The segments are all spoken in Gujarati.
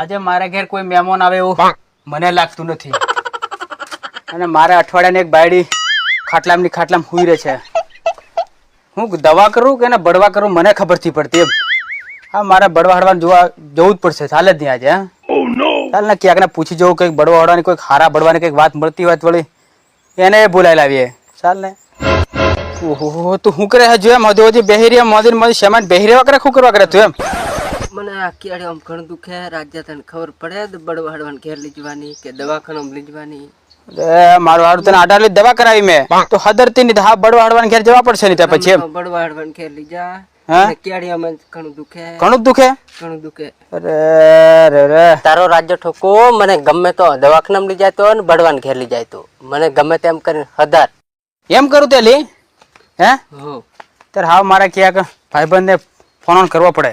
આજે મારા ઘેર કોઈ મહેમાન આવે એવું મને લાગતું નથી. અને મારે અઠવાડિયાની એક બાયડી ખાટલામની ખાટલામ હુઈ રહે છે. હું દવા કરું કે એને બળવા કરું મને ખબર નથી પડતી એમ. હા મારે બળવા હડવાનું જોવા જવું જ પડશે. ચાલે જ નહીં આજે હા? ચાલ ને ક્યાંક ને પૂછી જવું કંઈક બળવા હડવાની કોઈ હારા બળવાની કંઈક વાત મળતી હોય વળી એને બોલાવી લાવીએ. ચાલ ને. ઓહો તું શું કરે હજુ એમ? હજુ હજી બેહી રહ્યા મોદી મોદી શેમાં બેહી રહ્યા કરે શું કરવા કરે તું એમ? મને આ કેળે આમ ઘણું દુખે. રાજ્ય તને ખબર પડે બળવા હડવાને ઘેર લઈ જવાની કે દવાખાનામાં લઈ જવાની? મારું તને દવા કરાવી મેં. તો હદરતી નહીં હા બળવા હડવાને ઘેર જવા પડશે નહીં પછી એમ. બળવા હડવાને ઘેર લઈ જા. હા? અને કેળિયામાં ઘણું દુખે. ઘણું દુખે? અરે રે રે તારો રાજ્ય ઠોકો મને ગમે તો દવાખાનામાં લઈ જાય તો ને બળવાને ઘેર લઈ જાય તો. મને ગમે તેમ કરીને હદાર. એમ કરું તે લી? હે? હો. હા મારા ક્યાંક ભાઈબંધને ફોન કરવો પડે.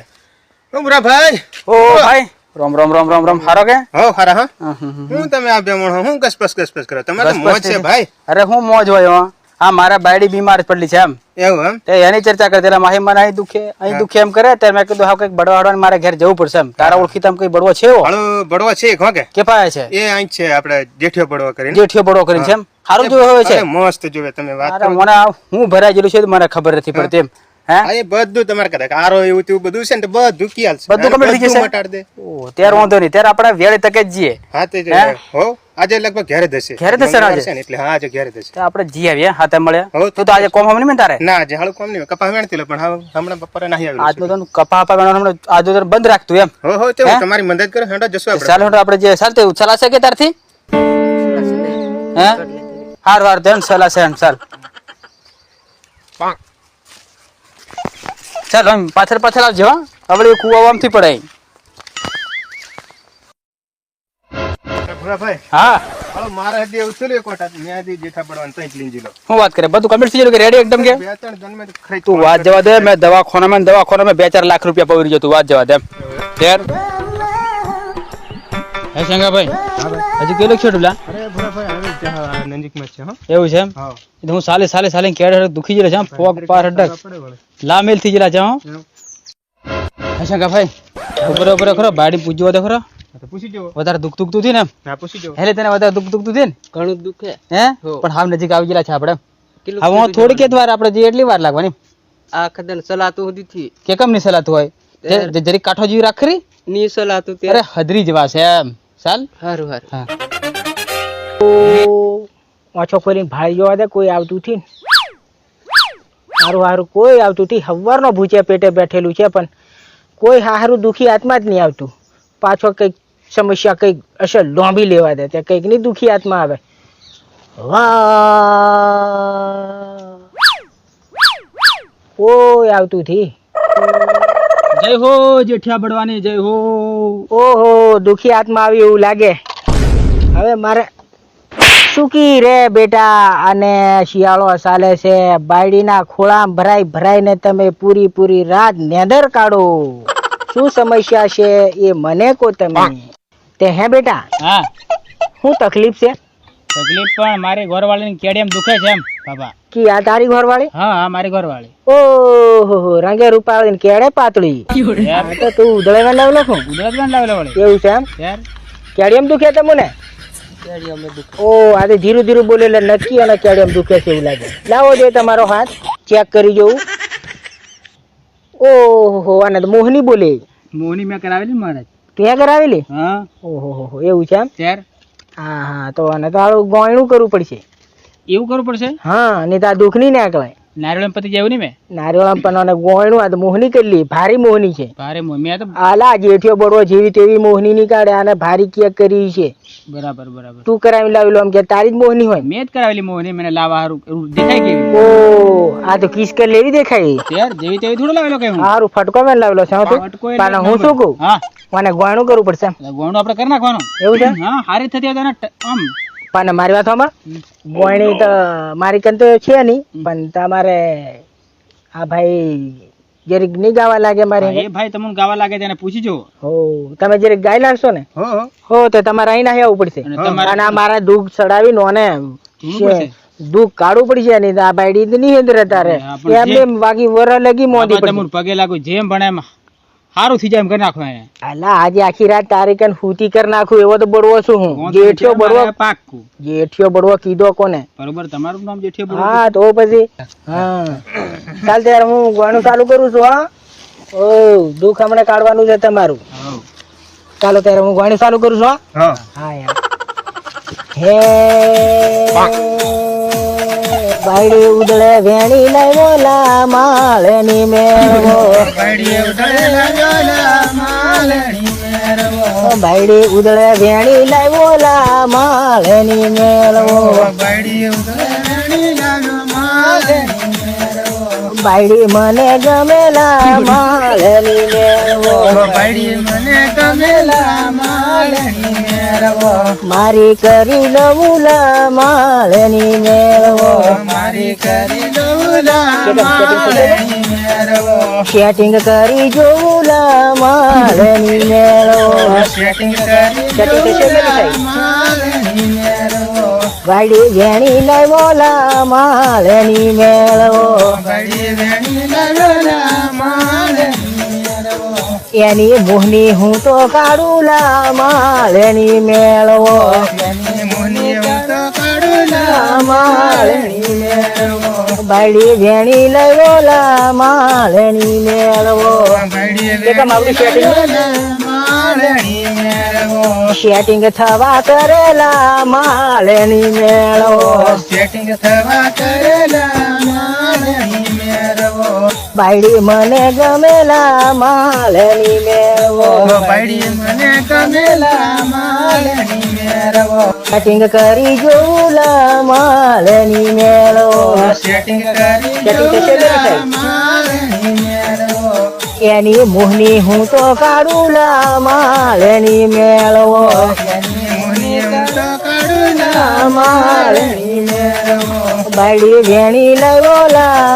હું ભાઈ ઓ ભાઈ. રોમ રોમ રોમ રોમ રોમ. હારો કે? હો ખરા હા. હું તમે આ બેમણ હું કસપસ કસપસ કરો. તમારે મોજ છે ભાઈ. અરે હું મોજ હોય હો. મારા બાયડી બીમાર પડલી છે એમ. એવું એમ? તે એની ચર્ચા કરતી એટલે માહી મને અહીં દુખે અહીં દુખે એમ કરે ત્યારે મેં કીધું હા કંઈક બળવા હડવા મારે ઘેર જવું પડશે એમ. તારા ઓળખીતામાં કઈ બળવો છે બળવો છે એક કે કે? પાય છે. એ અહીં છે આપણે જેઠિયો બળવો કરીને. જેઠિયો બળવો કરીને છે એમ? સારું જોયું હોય છે. મસ્ત જોવે તમે વાત મને હું ભરાઈ ગયેલું છે તો મને ખબર નથી પડતી એમ. હે? એ બધું તમારે કદાચ આરો એવું તેવું બધું છે ને બધું ક્યાલ છે. બધું complete થઈ જશે? મટાડ દે. ઓ ત્યારે વાંધો નહીં. ત્યારે આપણે વેળે તકે જ જઈએ. હા તે હો? આજે લગભગ ઘેરે જશે ઘેરે જશે ને આજે? એટલે હા આજે ઘેરે જશે તો આપણે જી આવીએ હાથે મળે. હો, તો આજે કોમ હમ નહીં તારે? ના આજે હાળું કોમ નહીં કપા વેણતી લો પણ હમણાં બપોરે નહીં આવેલું આજનો તો કપા આપા ગણવાનું હમણાં આજનો તો બંધ રાખતું એમ. હો હો તે તમારી મદદ કરો હેડો જશું આપણે. ચાલ હેડો આપણે જે કે તારથી? હે? હાર વાર દેન ચલાશે એમ ચાલ. ચાલ આમ પાછળ પાછળ આવજો હો. આપણે કુવા આમથી પડાય. હા. મારે જેઠા પડવાનું જીલો હું વાત કરે? બધું કમ્પ્લીટ થઈ ગયું કે રેડી એકદમ કે? બે ત્રણ જન્મે તો ખરી તું વાત જવા દે મેં દવાખાનામાં દવાખાનામાં બે ચાર લાખ રૂપિયા પવરી ગયો તું વાત જવા દે. ત્યાર હે શંગાભાઈ હજી કેટલું છે ડુલા અરે ભૂરા ભાઈ હવે ત્યાં નજીકમાં છે હો. એવું છે એમ? હા. એ હું સાલે સાલે સાલે કેડ દુખી ગયેલા છે પોગ પાર હડક. લામેલ થઈ ગયેલા છે હો. એમ. હે શંગાભાઈ ઉપર ઉપર ખરો બાડી પૂજવા દે ખરો. હા પૂછી જવો. વધારે દુખ દુખતું હતી ને હા પૂછી જવો. હેલે તને વધારે દુખ દુખતું હતી ને? ઘણું દુખે હે. પણ હાવ નજીક આવી ગયેલા છે આપણે હવે હું થોડીક જ વાર આપણે જે એટલી વાર લાગવાની આ ખદન સલાતું સુધી થી. કે કેમ નહીં સલાતું હોય? જરી કાઠો જેવી રાખરી ની સલાતું તે. અરે હદરી જેવા છે એમ. ચાલ હારું હારું. હા. ઓછો ખોલીને ભાઈ જોવા દે કોઈ આવતું થી સારું સારું કોઈ આવતું થી હવારનો ભૂચે પેટે બેઠેલું છે પણ કોઈ હારું દુખી આત્મા જ નહીં આવતું. પાછો કંઈક સમસ્યા કંઈક અસર લોંબી લેવા દે તે કંઈક નહીં દુખી આત્મા આવે. કોઈ આવતું થી જય હો જેઠિયા બળવાની જય હો. ઓહો દુખી આત્મા આવી એવું લાગે. હવે મારે સુકી રે બેટા અને શિયાળો ચાલે છે. બાયડીના ખોળામાં ભરાઈ ભરાઈને તમે પૂરી પૂરી રાત નેદર કાઢો. શું સમસ્યા છે એ મને કો તમે. તે હે બેટા? હા. શું તકલીફ છે? તકલીફ પણ મારી ઘરવાળીની કેડિયમ દુખે છે એમ બાબા કી આ તારી ઘરવાળી? હા હા મારી ઘરવાળી. ઓહો રંગે રૂપાળી કેડે પાતળી? તો તું ઉધળેમાં લાવ લખો ઉધરસ લાવ લાવેલો એવું છે એમ? કેડિયમ દુખે તમને? ઓ આજે ધીરું ધીરું બોલે એટલે નક્કી અને કેડિયમ દુખે છે એવું લાગે. લાવો જોઈએ તમારો હાથ. ચેક કરી જોઉં. ઓહો આને મોહની બોલે. મોહની મેં કરાવેલી મહારાજ ત્યાં કરાવેલી હા ઓહો હો. હો, એવું છે એમ? હા હા તો અને તો આવું ગોયણું કરવું પડશે. એવું કરવું પડશે? હા નહીં તો આ દુઃખ નહીં નાકલાય નારિયેળ પતિ જેવું નહીં મેં? નારિયેળ પણ ગોયણું આ તો મોહની કરી ભારી મોહની છે. ભારે મોહ મેં તો આલા જેઠિયો બળવો જેવી તેવી મોહની નીકાળે અને ભારી કેક કરી છે. બરાબર બરાબર. તું કરાવી લાવેલું આમ કે તારી જ મોહની હોય. મેં જ કરાવેલી મોહની મને લાવા હારું દેખાય કેવી ઓ આ તો કિસ કર લેવી દેખાય. યાર જેવી તેવી થોડું લાવેલો કે હું? હારું ફટકો મેં લાવેલો છે હું તું. એટલે હું શું કહું? હા. મને ગોયણું કરવું પડશે ગોણું આપણે કરી નાખવાનું. એવું છે? હા હારી થતી હોય આમ. પણ મારી વાત સાંભળ ગોયણી તો મારી કન તો છે નહીં પણ તમારે આ ભાઈ જરીક નહીં ગાવા લાગે મારે એ ભાઈ તમને ગાવા લાગે તેને પૂછી જો હો તમે જરીક ગાઈ લાગશો ને હો તો તમારે અહીં ના આવવું પડશે. અને આ મારા દુઃખ ચડાવી નો ને દુઃખ કાઢવું પડશે નહીં આ બાયડી નહીં હેંદરે તારે. એમ બાકી વર લગી મોદી પગે લાગુ જેમ ભણે એમ સારું થઈ જાય એમ કરી નાખું એને. અલા આજે આખી રાત તારી કન ફૂતી કરી નાખું એવો તો બળવો છું હું. જેઠિયો બળવો પાકું જેઠિયો બળવો કીધો કોને? બરોબર તમારું નામ જેઠિયો બળવો હા તો પછી હા. ચાલ ત્યારે હું ગણું ચાલુ કરું છું હા. ઓ દુઃખ હમણાં કાઢવાનું છે તમારું. ચાલો ત્યારે હું ગણું ચાલુ કરું છું હા. હા. હા યાર. હે બાયડી ઉદળે વેણી લાવ્યો લા માળની મેળવો. બાયડી ઉદળે વેણી લાવ્યો લા માળની મેળવો. બાયડી મને ગમેલા માળની મેળવો. મારી કરી લઉં લા માળની મેળવો. સેટિંગ કરી જોઉં લા માળની મેળવો. સેટિંગ કરી નહીં થાય? ગાડી વેણી લાવ્યો માળની મેળવો. એની મોહની હું તો કાઢું લા માળની મેળવો. લા માળની મેળવો. બાયડી વેણી લાવ્યો લા માળની મેળવો. સેટિંગ થવા કરેલા માળની મેળવો. સેટિંગ થવા કરેલા બાયડી મને ગમેલા માલની મેળવો. બાયડી મને ગમેલા માલની મેરવો સેટિંગ કરી જોલા લા માળની મેળવો સેટિંગ કરી થાય? માળની મેરવો એની મોહની હું તો કાઢુલા માલની મેળવો. એની મેળવો હું તો કરુણા માલની મેરવો બાયડી વેણી લાવ્યો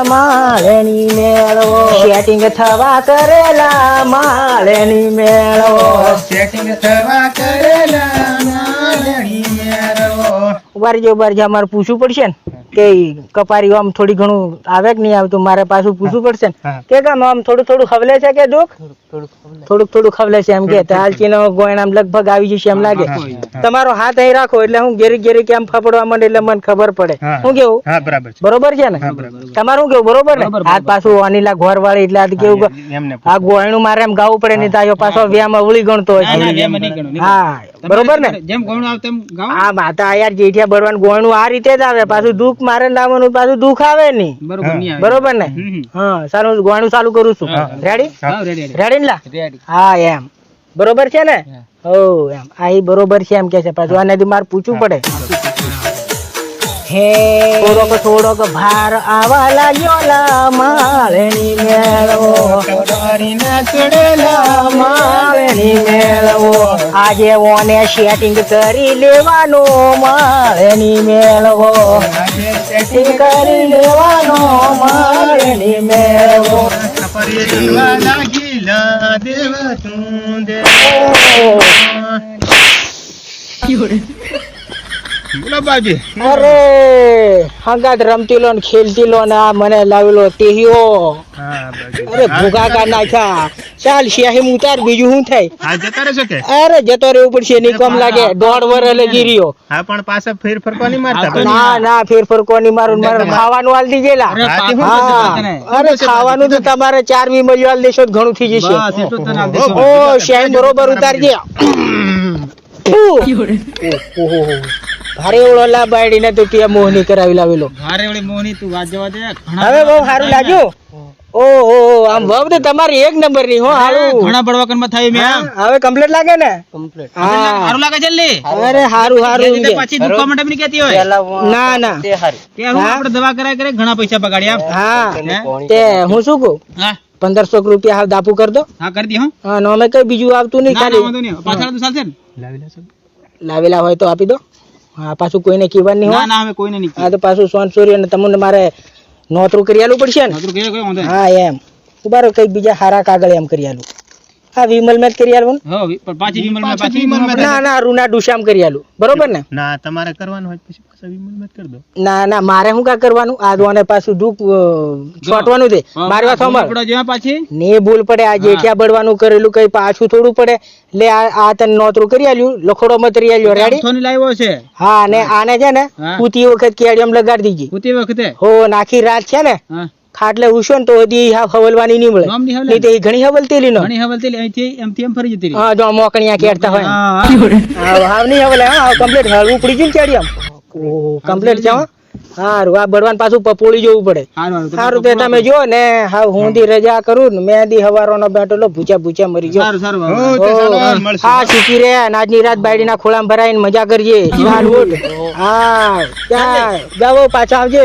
માળેણી મેળવો. સેટિંગ થવા કરેલા માળેણી મેળવો. સેટિંગ થવા કરેલા માળની મેરવો ઉભારજો ઉભારજો અમારે પૂછવું પડશે ને. કે કપારી આમ થોડી ઘણું આવે કે નહીં આવતું મારે પાછું પૂછવું પડશે ને. કે કામ આમ થોડું થોડું ખવલે છે કે દુઃખ? થોડુંક થોડું ખવલે. છે એમ કે. હાલકી નો ગોયણ આમ લગભગ આવી જશે એમ લાગે. તમારો હાથ અહીં રાખો એટલે હું ઘેરી ઘેરી કેમ ફપડવા માંડે એટલે મને ખબર પડે. હું કેવું? હા બરાબર છે. બરોબર છે ને? તમારું કેવું? બરોબર ને? હાથ પાછું અનિલા ઘોર વાળી એટલે આ કેવું આ ગોયણું મારે એમ ગાવું પડે નહીં તો પાછો વ્યામ અવળી ગણતો હોય. છે. હા બરોબર ને? જેમ ગોયણું આવે તેમ આ માતા યાર જેઠિયા બળવાનું ગોયણું આ રીતે જ આવે. પાછું દુઃખ મારે લાવવાનું પાછું દુઃખ આવે નહીં. બરોબર ને? હા સારું ગોવાનું ચાલુ કરું છું. રેડી રેડી રેડી ને લા? હા એમ. બરોબર છે ને? ઓ એમ. આ બરોબર છે એમ કે છે. પાછું આને મારે પૂછવું પડે. હે થોડોક થોડોક ભાર આવા લાગ્યો લા માળની મેળવો. માળની મેળવો. આજે ઓને સેટિંગ કરી લેવાનો માળની મેળવો. સેટિંગ કરી લેવાનો માળની મેળવો. દેવા લાગીલા દેવ અરે હંગાત રમતી લો ને ખેલતી લો ને આ મને લાવેલો તેહીઓ. અરે ભૂખા કા નાખ્યા. ચાલ શેહી ઉતાર બીજું શું થાય? હા જતા રહેશો કે. અરે જતો રહેવું પડશે નહીં કમ લાગે દોઢ વર એટલે ગીરીઓ હા પણ પાછા ફેર ફરકો નહીં મારતા. ના ના ફેરફર કોની મારું. મારે ખાવાનું હાલ દી ગયેલા અરે ખાવાનું તો તમારે ચાર વી મળી હાલ દેશો ઘણું થઈ જશે. ઓ શેહી બરોબર ઉતારજે. ઓહો. ભારે ઓળો લાભ બાયડી ને તું ત્યાં મોહની કરાવી લાવેલો. ભારે ઓળી મોહની તું વાત જવા દે હવે બહુ સારું લાગ્યું? ઓહો આમ વહુ તો તમારી એક નંબરની હો હારું. ઘણા બળવાકનમાં થાય મે હવે કમ્પ્લીટ લાગે ને? કમ્પ્લીટ હા. સારું લાગે જલ્દી અરે હારું હારું તે પછી દુખવા માટે બી કેતી હોય. ના ના. કે હું આપણે દવા કરાય કરે ઘણા પૈસા બગાડ્યા હા. તે હું શું કહું? હા. પંદરસો રૂપિયા હાલ દાપુ કર દો. હા કરી દી હું. હા નો મે કઈ બીજું આવતું નહીં ના ના ખાલી. પાછળ તો ચાલશે ને. લાવેલા હોય તો આપી દો. હા પાછું કોઈને કહેવાનું નહીં ના કોઈને નહીં હા તો પાછું સોન સોરી અને તમને મારે નોતરું કરી આલું પડશે ને? નોતરું કરી હા એમ. ઉભારો કઈ બીજા હારા કાગળ એમ કરી આલું. આ વિમલ મેં કરી આલું ને? હો પણ પાછી વિમલમાં પાછી પાછી વિમલમાં વિમલમાં ના ના રૂના ડુશામ કરી આલું. બરોબર ને? ના તમારે કરવાનું હોય પછી પાછા વિમલમાં જ કરી દો ના ના મારે શું કા કરવાનું? આ દોને પાછું દુઃખ છોટવાનું છે. મારી વાત સાંભળ. આપડે જેવા પાછી? ને ભૂલ પડે આ જેઠિયા બળવાનું કરેલું કઈ પાછું થોડું પડે. લે આ આ તને નોતરું કરી આલ્યું લખોડો મત કરી આલ્યો રેડી થોની લાવ્યો છે. હા ને આને છે ને હા. કૂતી વખત કેડિયમ લગાડી દીજી. કૂતી વખતે? હો નાખી રાત છે ને હા. ખાટલે ઉછો ને તો હજી હા હવલવાની નહીં મળે. નહીં તો એ ઘણી હવલતેલી નો. ઘણી હવલતી અહીંથી એમથી એમ ફરી જતી હા જો મોકણિયા કેડતા હોય. હા હાવ નહીં હવલે હા કમ્પ્લીટ હળવું પડી ગયું ને કેડિયમ ઓહો કમ્પ્લીટ હો હારું આ બળવાન પાછું પપોળી જવું પડે. સારું તે તમે જો ને હા હું. દી રજા કરું ને મેં હવારો નો બેઠેલો ભૂચા ભૂચા મરી ગયો હો. હા શીખી રે આજની રાત બાયડીના ખોળામાં ભરાઈને મજા કરજે હા. જાવો પાછા આવજે.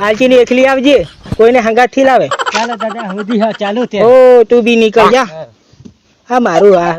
આલચી ની એકલી આવજે કોઈને હંગાતથી લાવે. ચાલો દાદા સુધી હા ચાલુ ઓ તું બી નીકળ જા. હા. મારું આ